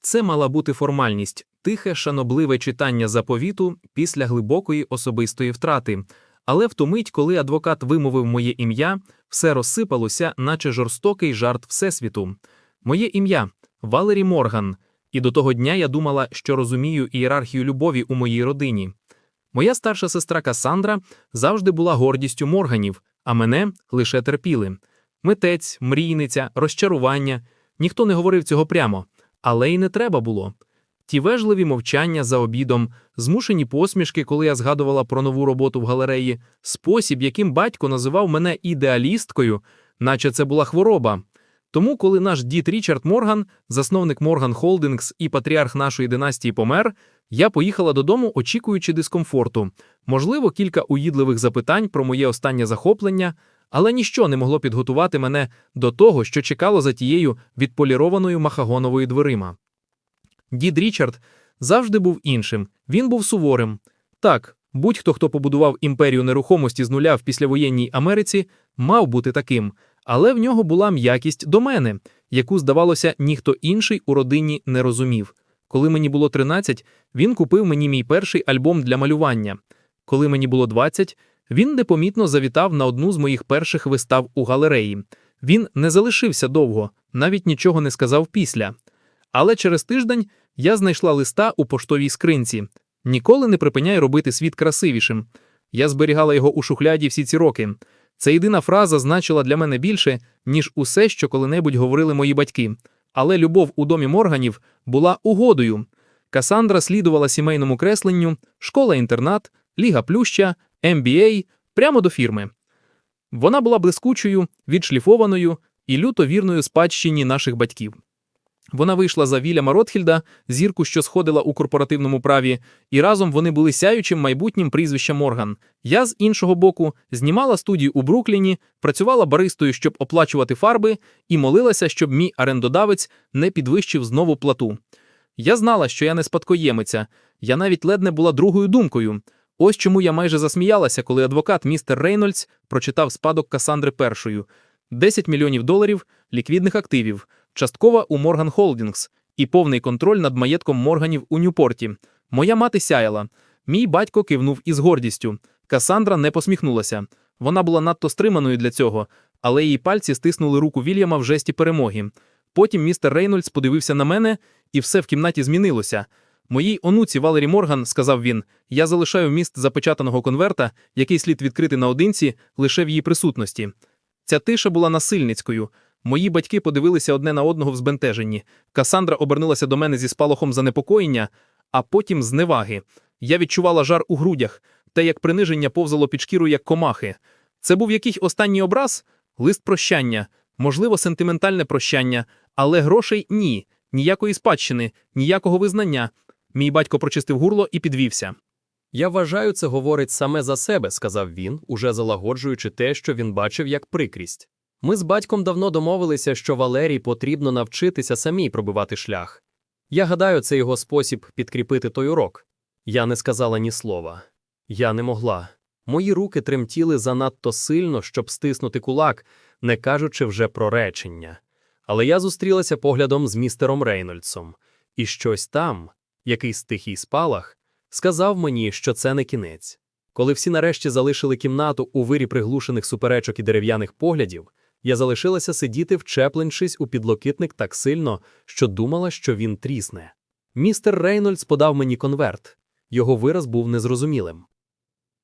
Це мала бути формальність, тихе, шанобливе читання заповіту після глибокої особистої втрати. Але в ту мить, коли адвокат вимовив моє ім'я, все розсипалося, наче жорстокий жарт Всесвіту. Моє ім'я Валері Морган, і до того дня я думала, що розумію ієрархію любові у моїй родині. Моя старша сестра Касандра завжди була гордістю Морганів, а мене лише терпіли. Митець, мрійниця, розчарування. Ніхто не говорив цього прямо, але й не треба було. Ті вежливі мовчання за обідом, змушені посмішки, коли я згадувала про нову роботу в галереї, спосіб, яким батько називав мене ідеалісткою, наче це була хвороба. Тому, коли наш дід Річард Морган, засновник Морган Холдингс і патріарх нашої династії помер, я поїхала додому, очікуючи дискомфорту, можливо, кілька уїдливих запитань про моє останнє захоплення, але ніщо не могло підготувати мене до того, що чекало за тією відполірованою махагоновою дверима. Дід Річард завжди був іншим, він був суворим. Так, будь-хто, хто побудував імперію нерухомості з нуля в післявоєнній Америці, мав бути таким, але в нього була м'якість до мене, яку, здавалося, ніхто інший у родині не розумів. Коли мені було 13, він купив мені мій перший альбом для малювання. Коли мені було 20, він непомітно завітав на одну з моїх перших вистав у галереї. Він не залишився довго, навіть нічого не сказав після. Але через тиждень я знайшла листа у поштовій скринці. Ніколи не припиняй робити світ красивішим. Я зберігала його у шухляді всі ці роки. Ця єдина фраза значила для мене більше, ніж усе, що коли-небудь говорили мої батьки. Але любов у домі Морганів була угодою. Касандра слідувала сімейному кресленню, школа-інтернат, ліга плюща, MBA, прямо до фірми. Вона була блискучою, відшліфованою і люто вірною спадщині наших батьків. Вона вийшла за Вільяма Ротхільда, зірку, що сходила у корпоративному праві, і разом вони були сяючим майбутнім прізвища Морган. Я з іншого боку знімала студію у Брукліні, працювала баристою, щоб оплачувати фарби, і молилася, щоб мій орендодавець не підвищив знову плату. Я знала, що я не спадкоємиця, я навіть ледне була другою думкою. Ось чому я майже засміялася, коли адвокат містер Рейнольдс прочитав спадок Касандри першою: 10 мільйонів доларів ліквідних активів часткова у Морган Холдінгс і повний контроль над маєтком Морганів у Ньюпорті. Моя мати сяяла. Мій батько кивнув із гордістю. Касандра не посміхнулася. Вона була надто стриманою для цього, але її пальці стиснули руку Вільяма в жесті перемоги. Потім містер Рейнольдс подивився на мене, і все в кімнаті змінилося. Моїй онуці Валері Морган, сказав він, я залишаю міст запечатаного конверта, який слід відкрити наодинці лише в її присутності. Ця тиша була насильницькою. Мої батьки подивилися одне на одного в збентеженні. Касандра обернулася до мене зі спалахом занепокоєння, а потім зневаги. Я відчувала жар у грудях, те, як приниження повзало під шкіру, як комахи. Це був якийсь останній образ, лист прощання, можливо, сентиментальне прощання, але грошей ні, ніякої спадщини, ніякого визнання. Мій батько прочистив горло і підвівся. Я вважаю, це говорить саме за себе, сказав він, уже залагоджуючи те, що він бачив як прикрість. Ми з батьком давно домовилися, що Валерій потрібно навчитися самій пробивати шлях. Я гадаю, це його спосіб підкріпити той урок. Я не сказала ні слова. Я не могла. Мої руки тремтіли занадто сильно, щоб стиснути кулак, не кажучи вже про речення. Але я зустрілася поглядом з містером Рейнольдсом, і щось там, якийсь тихий спалах, сказав мені, що це не кінець. Коли всі нарешті залишили кімнату у вирі приглушених суперечок і дерев'яних поглядів, я залишилася сидіти, вчепленшись у підлокітник так сильно, що думала, що він трісне. Містер Рейнольдс подав мені конверт. Його вираз був незрозумілим.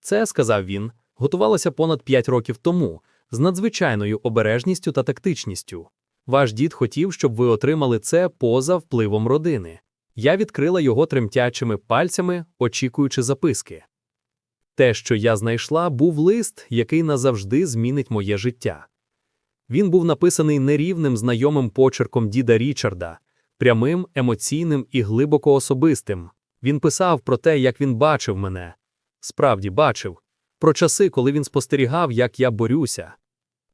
Це, сказав він, готувалося понад п'ять років тому, з надзвичайною обережністю та тактичністю. Ваш дід хотів, щоб ви отримали це поза впливом родини. Я відкрила його тремтячими пальцями, очікуючи записки. Те, що я знайшла, був лист, який назавжди змінить моє життя. Він був написаний нерівним знайомим почерком діда Річарда, прямим, емоційним і глибоко особистим. Він писав про те, як він бачив мене. Справді бачив, про часи, коли він спостерігав, як я борюся.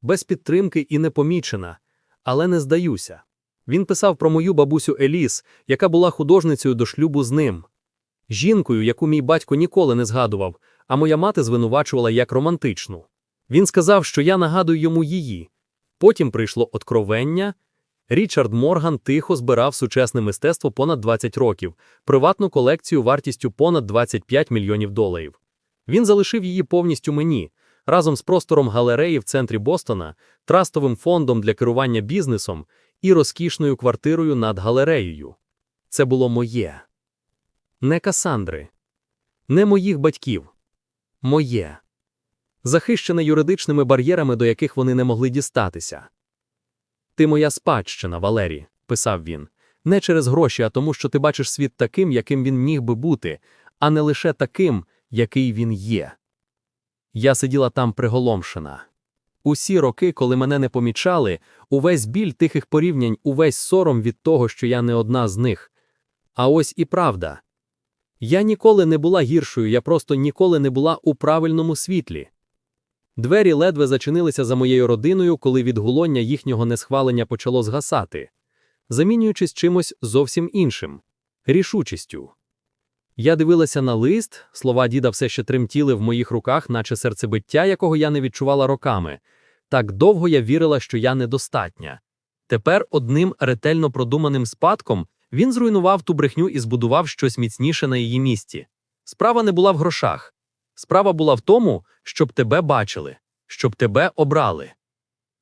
Без підтримки і непомічена, але не здаюся. Він писав про мою бабусю Еліс, яка була художницею до шлюбу з ним, жінкою, яку мій батько ніколи не згадував, а моя мати звинувачувала як романтичну. Він сказав, що я нагадую йому її. Потім прийшло откровення, Річард Морган тихо збирав сучасне мистецтво понад 20 років, приватну колекцію вартістю понад 25 мільйонів доларів. Він залишив її повністю мені, разом з простором галереї в центрі Бостона, трастовим фондом для керування бізнесом і розкішною квартирою над галереєю. Це було моє. Не Касандри, не моїх батьків. Моє. Захищене юридичними бар'єрами, до яких вони не могли дістатися. Ти моя спадщина, Валерій, писав він, не через гроші, а тому, що ти бачиш світ таким, яким він міг би бути, а не лише таким, який він є. Я сиділа там приголомшена. Усі роки, коли мене не помічали, увесь біль тихих порівнянь, увесь сором від того, що я не одна з них. А ось і правда. Я ніколи не була гіршою, я просто ніколи не була у правильному світлі. Двері ледве зачинилися за моєю родиною, коли відгулоння їхнього несхвалення почало згасати, замінюючись чимось зовсім іншим рішучістю. Я дивилася на лист, слова діда все ще тремтіли в моїх руках, наче серцебиття, якого я не відчувала роками. Так довго я вірила, що я недостатня. Тепер одним ретельно продуманим спадком він зруйнував ту брехню і збудував щось міцніше на її місці. Справа не була в грошах. Справа була в тому, щоб тебе бачили, щоб тебе обрали.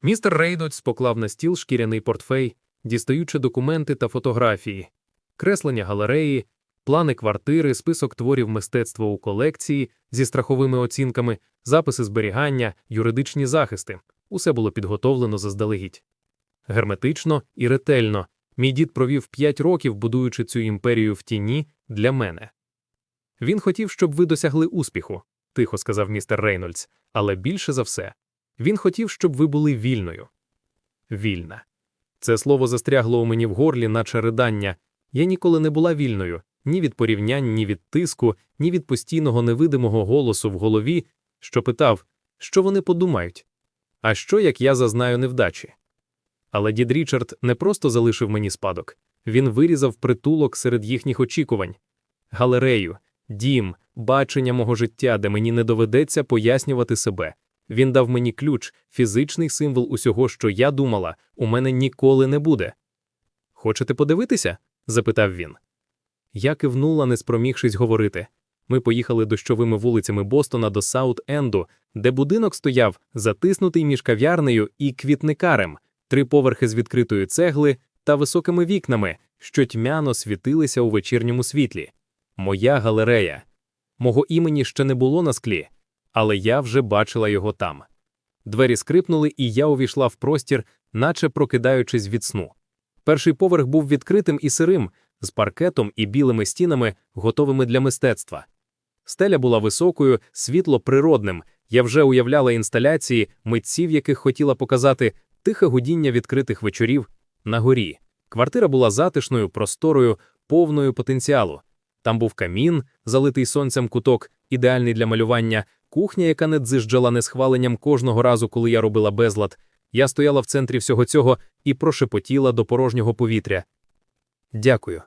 Містер Рейнольдс поклав на стіл шкіряний портфей, дістаючи документи та фотографії, креслення галереї, плани квартири, список творів мистецтва у колекції зі страховими оцінками, записи зберігання, юридичні захисти. Усе було підготовлено заздалегідь. Герметично і ретельно. Мій дід провів п'ять років, будуючи цю імперію в тіні для мене. Він хотів, щоб ви досягли успіху, тихо сказав містер Рейнольдс, але більше за все, він хотів, щоб ви були вільною. Вільна. Це слово застрягло у мені в горлі, наче ридання. Я ніколи не була вільною ні від порівнянь, ні від тиску, ні від постійного невидимого голосу в голові, що питав, що вони подумають. А що, як я зазнаю невдачі? Але дід Річард не просто залишив мені спадок, він вирізав притулок серед їхніх очікувань, галерею, дім, бачення мого життя, де мені не доведеться пояснювати себе. Він дав мені ключ, фізичний символ усього, що я думала, у мене ніколи не буде. Хочете подивитися? запитав він. Я кивнула, не спромігшись говорити. Ми поїхали дощовими вулицями Бостона до Саут-Енду, де будинок стояв, затиснутий між кав'ярнею і квітникарем, три поверхи з відкритої цегли та високими вікнами, що тьмяно світилися у вечірньому світлі. Моя галерея. Мого імені ще не було на склі, але я вже бачила його там. Двері скрипнули, і я увійшла в простір, наче прокидаючись від сну. Перший поверх був відкритим і сирим, з паркетом і білими стінами, готовими для мистецтва. Стеля була високою, світло природним. Я вже уявляла інсталяції, митців, яких хотіла показати, тихе гудіння відкритих вечорів на горі. Квартира була затишною, просторою, повною потенціалу. Там був камін, залитий сонцем куток, ідеальний для малювання, кухня, яка не дзижджала несхваленням кожного разу, коли я робила безлад. Я стояла в центрі всього цього і прошепотіла до порожнього повітря. Дякую.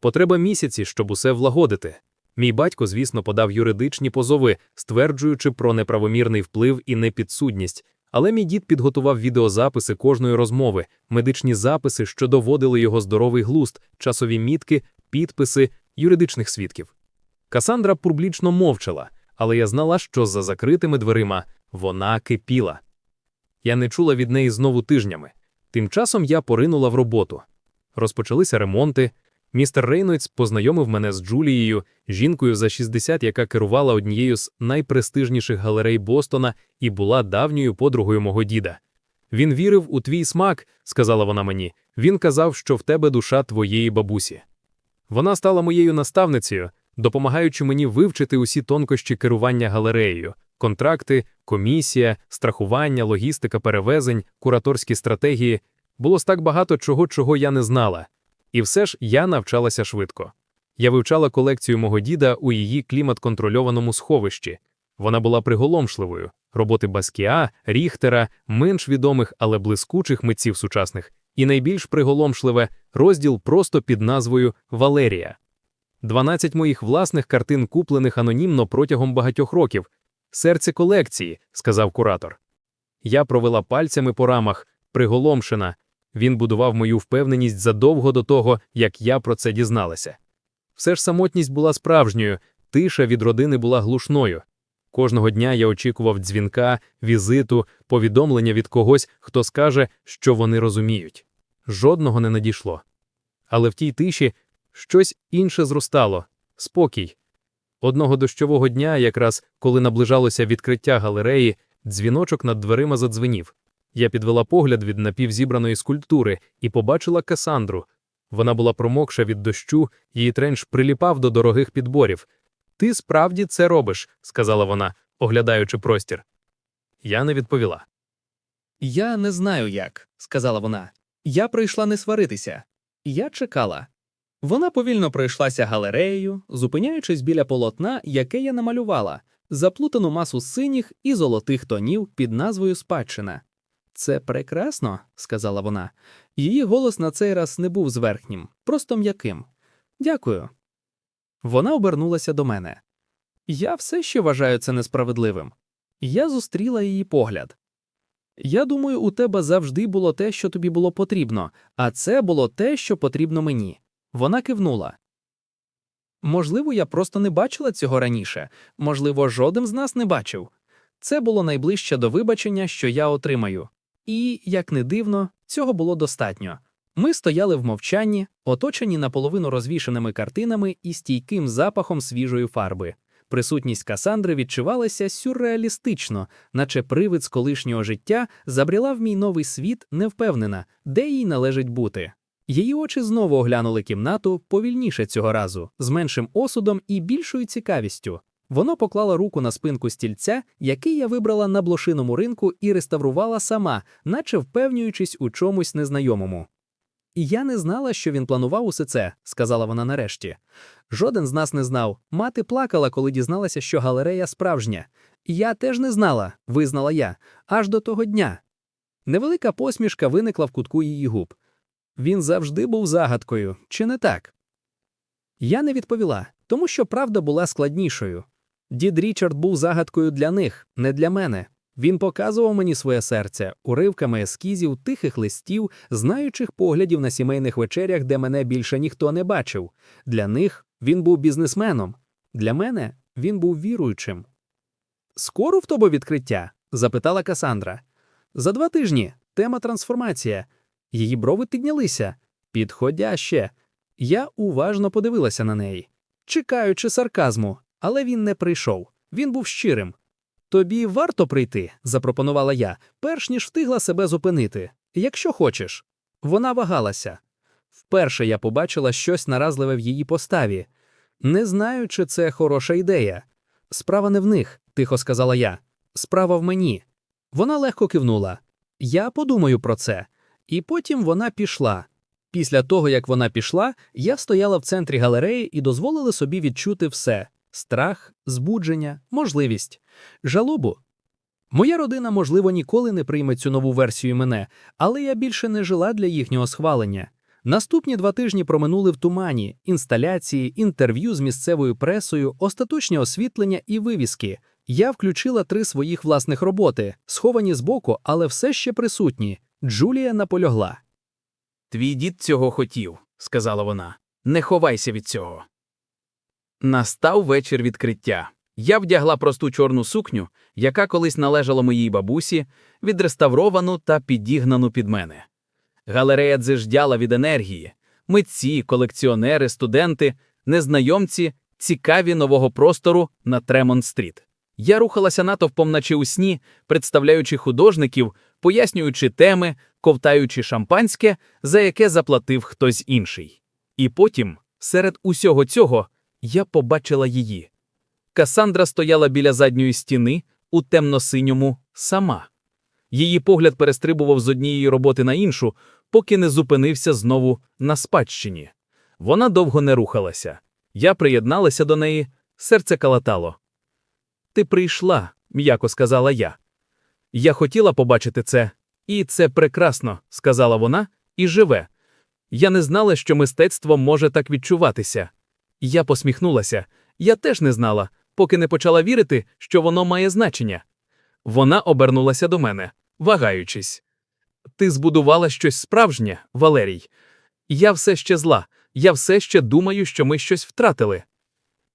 Потреба місяці, щоб усе влагодити. Мій батько, звісно, подав юридичні позови, стверджуючи про неправомірний вплив і непідсудність, але мій дід підготував відеозаписи кожної розмови, медичні записи, що доводили його здоровий глузд, часові мітки, підписи юридичних свідків. Касандра публічно мовчала, але я знала, що за закритими дверима вона кипіла. Я не чула від неї знову тижнями. Тим часом я поринула в роботу. Розпочалися ремонти. Містер Рейнольдс познайомив мене з Джулією, жінкою за 60, яка керувала однією з найпрестижніших галерей Бостона і була давньою подругою мого діда. Він вірив у твій смак, сказала вона мені. Він казав, що в тебе душа твоєї бабусі. Вона стала моєю наставницею, допомагаючи мені вивчити усі тонкощі керування галереєю, контракти, комісія, страхування, логістика перевезень, кураторські стратегії. Було так багато чого, чого я не знала. І все ж я навчалася швидко. Я вивчала колекцію мого діда у її клімат-контрольованому сховищі. Вона була приголомшливою. Роботи Баскіа, Ріхтера, менш відомих, але блискучих митців сучасних, і найбільш приголомшливе розділ просто під назвою Валерія. 12 моїх власних картин, куплених анонімно протягом багатьох років. Серце колекції, сказав куратор. Я провела пальцями по рамах, приголомшена. Він будував мою впевненість задовго до того, як я про це дізналася. Все ж самотність була справжньою, тиша від родини була глушною. Кожного дня я очікував дзвінка, візиту, повідомлення від когось, хто скаже, що вони розуміють. Жодного не надійшло. Але в тій тиші щось інше зростало спокій. Одного дощового дня, якраз коли наближалося відкриття галереї, дзвіночок над дверима задзвенів. Я підвела погляд від напівзібраної скульптури і побачила Касандру. Вона була промокша від дощу, її тренч приліпав до дорогих підборів. Ти справді це робиш, сказала вона, оглядаючи простір. Я не відповіла. Я не знаю як, сказала вона. Я прийшла не сваритися. Я чекала. Вона повільно пройшлася галереєю, зупиняючись біля полотна, яке я намалювала, заплутану масу синіх і золотих тонів під назвою Спадщина. Це прекрасно, сказала вона. Її голос на цей раз не був зверхнім, просто м'яким. Дякую. Вона обернулася до мене. Я все ще вважаю це несправедливим. Я зустріла її погляд. Я думаю, у тебе завжди було те, що тобі було потрібно, а це було те, що потрібно мені. Вона кивнула. Можливо, я просто не бачила цього раніше, можливо, жоден з нас не бачив. Це було найближче до вибачення, що я отримаю. І, як не дивно, цього було достатньо. Ми стояли в мовчанні, оточені наполовину розвішеними картинами і стійким запахом свіжої фарби. Присутність Касандри відчувалася сюрреалістично, наче привид з колишнього життя забріла в мій новий світ невпевнена, де їй належить бути. Її очі знову оглянули кімнату повільніше цього разу, з меншим осудом і більшою цікавістю. Воно поклало руку на спинку стільця, який я вибрала на блошиному ринку і реставрувала сама, наче впевнюючись у чомусь незнайомому. І я не знала, що він планував усе це, сказала вона нарешті. Жоден з нас не знав. Мати плакала, коли дізналася, що галерея справжня. Я теж не знала, визнала я, аж до того дня. Невелика посмішка виникла в кутку її губ. Він завжди був загадкою, чи не так? Я не відповіла, тому що правда була складнішою. Дід Річард був загадкою для них, не для мене. Він показував мені своє серце уривками ескізів, тихих листів, знаючих поглядів на сімейних вечерях, де мене більше ніхто не бачив. Для них він був бізнесменом. Для мене він був віруючим. Скоро в тобі відкриття? запитала Касандра. За два тижні тема трансформація. Її брови піднялися. Підходяще. Я уважно подивилася на неї, чекаючи сарказму, але він не прийшов. Він був щирим. Тобі варто прийти, запропонувала я, перш ніж встигла себе зупинити. Якщо хочеш. Вона вагалася. Вперше я побачила щось наразливе в її поставі. Не знаю, чи це хороша ідея. Справа не в них, тихо сказала я. Справа в мені. Вона легко кивнула. Я подумаю про це. І потім вона пішла. Після того, як вона пішла, я стояла в центрі галереї і дозволила собі відчути все: страх, збудження, можливість, жалобу. Моя родина, можливо, ніколи не прийме цю нову версію мене, але я більше не жила для їхнього схвалення. Наступні два тижні проминули в тумані: інсталяції, інтерв'ю з місцевою пресою, остаточні освітлення і вивіски. Я включила три своїх власних роботи, сховані збоку, але все ще присутні. Джулія наполягла. Твій дід цього хотів, сказала вона. Не ховайся від цього. Настав вечір відкриття. Я вдягла просту чорну сукню, яка колись належала моїй бабусі, відреставровану та підігнану під мене. Галерея дзиждяла від енергії. Митці, колекціонери, студенти, незнайомці, цікаві нового простору на Тремонт-стріт. Я рухалася натовпом, наче у сні, представляючи художників, пояснюючи теми, ковтаючи шампанське, за яке заплатив хтось інший. І потім, серед усього цього, я побачила її. Касандра стояла біля задньої стіни у темно-синьому сама. Її погляд перестрибував з однієї роботи на іншу, поки не зупинився знову на спадщині. Вона довго не рухалася. Я приєдналася до неї, серце калатало. Ти прийшла, м'яко сказала я. Я хотіла побачити це, і це прекрасно, сказала вона, і живе. Я не знала, що мистецтво може так відчуватися. Я посміхнулася. Я теж не знала, поки не почала вірити, що воно має значення. Вона обернулася до мене, вагаючись. Ти збудувала щось справжнє, Валерій. Я все ще зла, я все ще думаю, що ми щось втратили.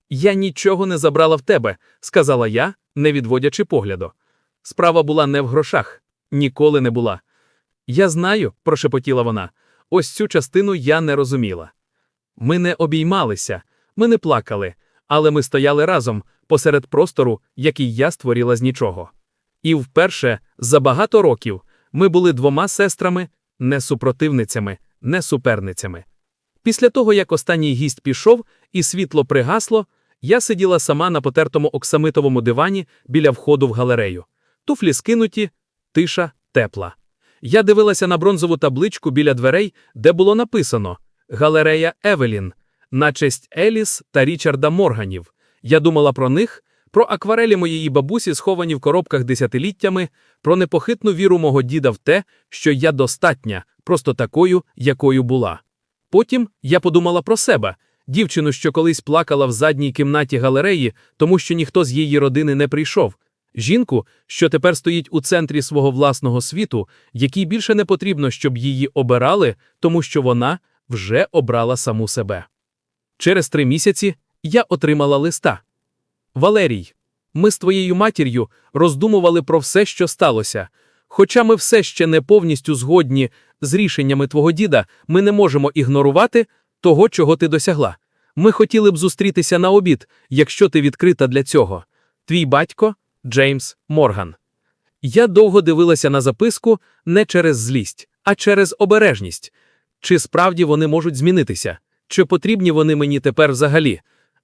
Я нічого не забрала в тебе, сказала я, не відводячи погляду. Справа була не в грошах, ніколи не була. Я знаю, прошепотіла вона. Ось цю частину я не розуміла. Ми не обіймалися, ми не плакали, але ми стояли разом посеред простору, який я створила з нічого. І вперше за багато років ми були двома сестрами, не супротивницями, не суперницями. Після того, як останній гість пішов і світло пригасло, я сиділа сама на потертому оксамитовому дивані біля входу в галерею. Туфлі скинуті, тиша тепла. Я дивилася на бронзову табличку біля дверей, де було написано Галерея Евелін на честь Еліс та Річарда Морганів. Я думала про них, про акварелі моєї бабусі, сховані в коробках десятиліттями, про непохитну віру мого діда в те, що я достатня, просто такою, якою була. Потім я подумала про себе, дівчину, що колись плакала в задній кімнаті галереї, тому що ніхто з її родини не прийшов. Жінку, що тепер стоїть у центрі свого власного світу, якій більше не потрібно, щоб її обирали, тому що вона вже обрала саму себе. Через три місяці я отримала листа. Валерій, ми з твоєю матір'ю роздумували про все, що сталося. Хоча ми все ще не повністю згодні з рішеннями твого діда, ми не можемо ігнорувати того, чого ти досягла. Ми хотіли б зустрітися на обід, якщо ти відкрита для цього. Твій батько Джеймс Морган. Я довго дивилася на записку не через злість, а через обережність. Чи справді вони можуть змінитися? Чи потрібні вони мені тепер взагалі?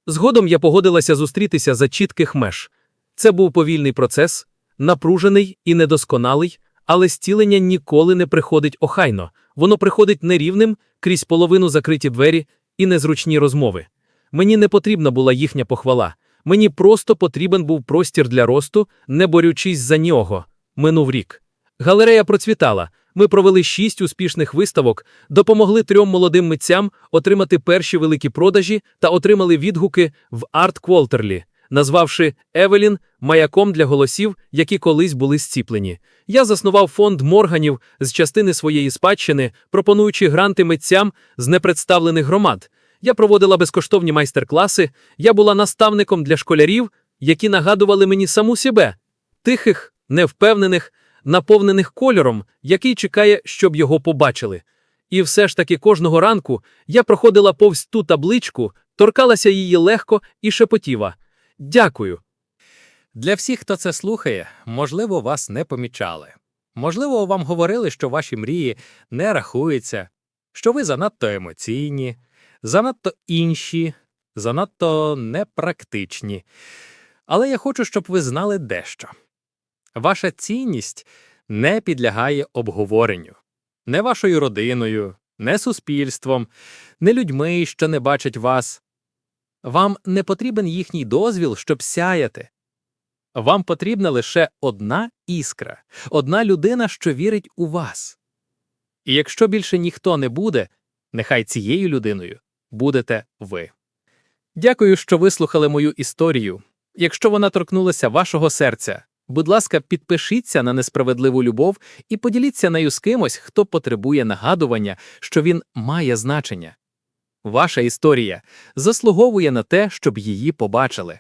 Згодом я погодилася зустрітися за чітких меж. Це був повільний процес, напружений і недосконалий, але зцілення ніколи не приходить охайно. Воно приходить нерівним крізь половину закриті двері і незручні розмови. Мені не потрібна була їхня похвала. Мені просто потрібен був простір для росту, не борючись за нього. Минув рік. Галерея процвітала. Ми провели шість успішних виставок, допомогли трьом молодим митцям отримати перші великі продажі та отримали відгуки в Арт Кволтерлі, назвавши Евелін маяком для голосів, які колись були зціплені. Я заснував фонд Морганів з частини своєї спадщини, пропонуючи гранти митцям з непредставлених громад. Я проводила безкоштовні майстер-класи, я була наставником для школярів, які нагадували мені саму себе, тихих, невпевнених, наповнених кольором, який чекає, щоб його побачили. І все ж таки кожного ранку я проходила повз ту табличку, торкалася її легко і шепотіла. Дякую. Для всіх, хто це слухає, можливо, вас не помічали. Можливо, вам говорили, що ваші мрії не рахуються, що ви занадто емоційні, занадто інші, занадто непрактичні. Але я хочу, щоб ви знали дещо. Ваша цінність не підлягає обговоренню. Не вашою родиною, не суспільством, не людьми, що не бачать вас. Вам не потрібен їхній дозвіл, щоб сяяти. Вам потрібна лише одна іскра, одна людина, що вірить у вас. І якщо більше ніхто не буде, нехай цією людиною будете ви. Дякую, що вислухали мою історію. Якщо вона торкнулася вашого серця, будь ласка, підпишіться на несправедливу любов і поділіться нею з кимось, хто потребує нагадування, що він має значення. Ваша історія заслуговує на те, щоб її побачили.